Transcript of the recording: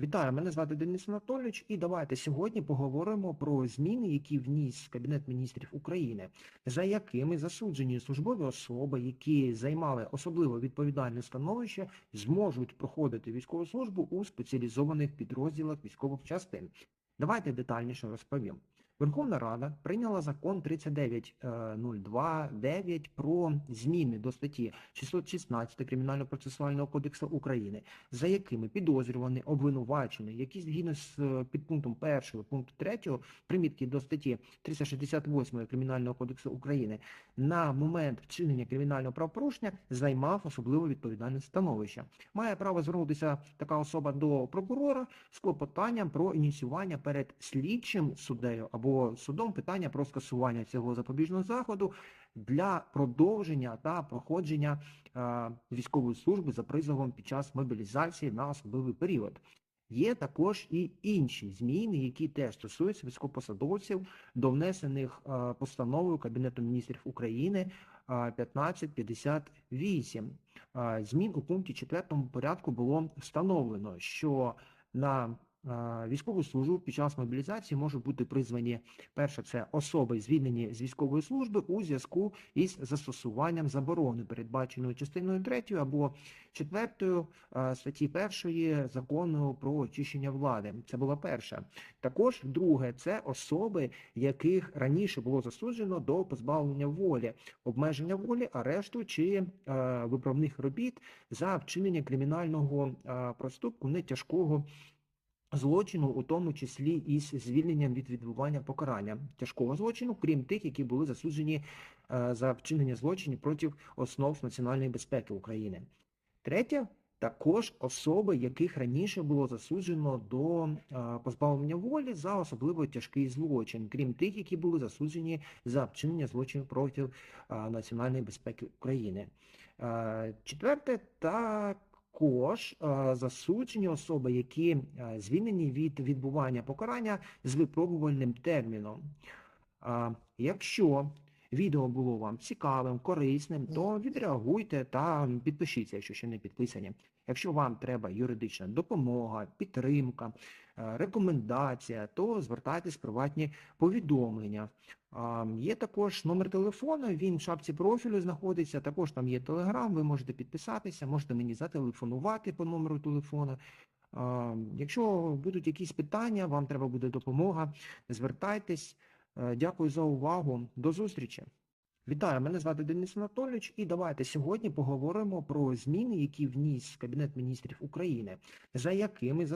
Вітаю, мене звати Денис Анатолійович, і давайте сьогодні поговоримо про зміни, які вніс Кабінет міністрів України, за якими засуджені службові особи, які займали особливо відповідальне становище, зможуть проходити військову службу у спеціалізованих підрозділах військових частин. Давайте детальніше розповім. Верховна Рада прийняла закон 39.02.9 про зміни до статті 616 Кримінально-процесуального кодексу України, за якими підозрюваний, обвинувачений, які згідно з е, підпунктом 1 пункту 3 примітки до статті 368 Кримінального кодексу України на момент вчинення кримінального правопорушення займав особливо відповідальне становище. Має право звернутися така особа до прокурора з клопотанням про ініціювання перед слідчим суддею або судом питання про скасування цього запобіжного заходу для продовження та проходження е, військової служби за призовом під час мобілізації на особливий період. Є також і інші зміни, які теж стосуються військовопосадовців до внесених е, постановою Кабінету міністрів України е, 1558. Е, Змін у пункті 4 порядку було встановлено, що на військову службу під час мобілізації можуть бути призвані перше, це особи звільнені з військової служби у зв'язку із застосуванням заборони, передбаченої частиною 3 або 4 е, статті 1 закону про очищення влади. Це була перша. Також друге, це особи, яких раніше було засуджено до позбавлення волі, обмеження волі, арешту чи е, виправних робіт за вчинення кримінального е, проступку нетяжкого злочину, у тому числі із звільненням від відбування покарання тяжкого злочину, крім тих, які були засуджені е, за вчинення злочинів проти основ національної безпеки України. Третє. Також особи, яких раніше було засуджено до е, позбавлення волі за особливо тяжкий злочин, крім тих, які були засуджені за вчинення злочинів проти е, національної безпеки України. Четверте, також е, засуджені особи, які е, звільнені від відбування покарання з випробувальним терміном. Е, Якщо відео було вам цікавим, корисним, то відреагуйте та підпишіться, якщо ще не підписані. Якщо вам треба юридична допомога, підтримка, е, рекомендація, то звертайтесь в приватні повідомлення. Є також номер телефону, він в шапці профілю знаходиться. Також там є телеграм, ви можете підписатися, можете мені зателефонувати по номеру телефону. Якщо будуть якісь питання, вам треба буде допомога, звертайтесь. Е, Дякую за увагу. До зустрічі. Вітаю, мене звати Денис Анатолійович, і давайте сьогодні поговоримо про зміни, які вніс Кабінет міністрів України, за якими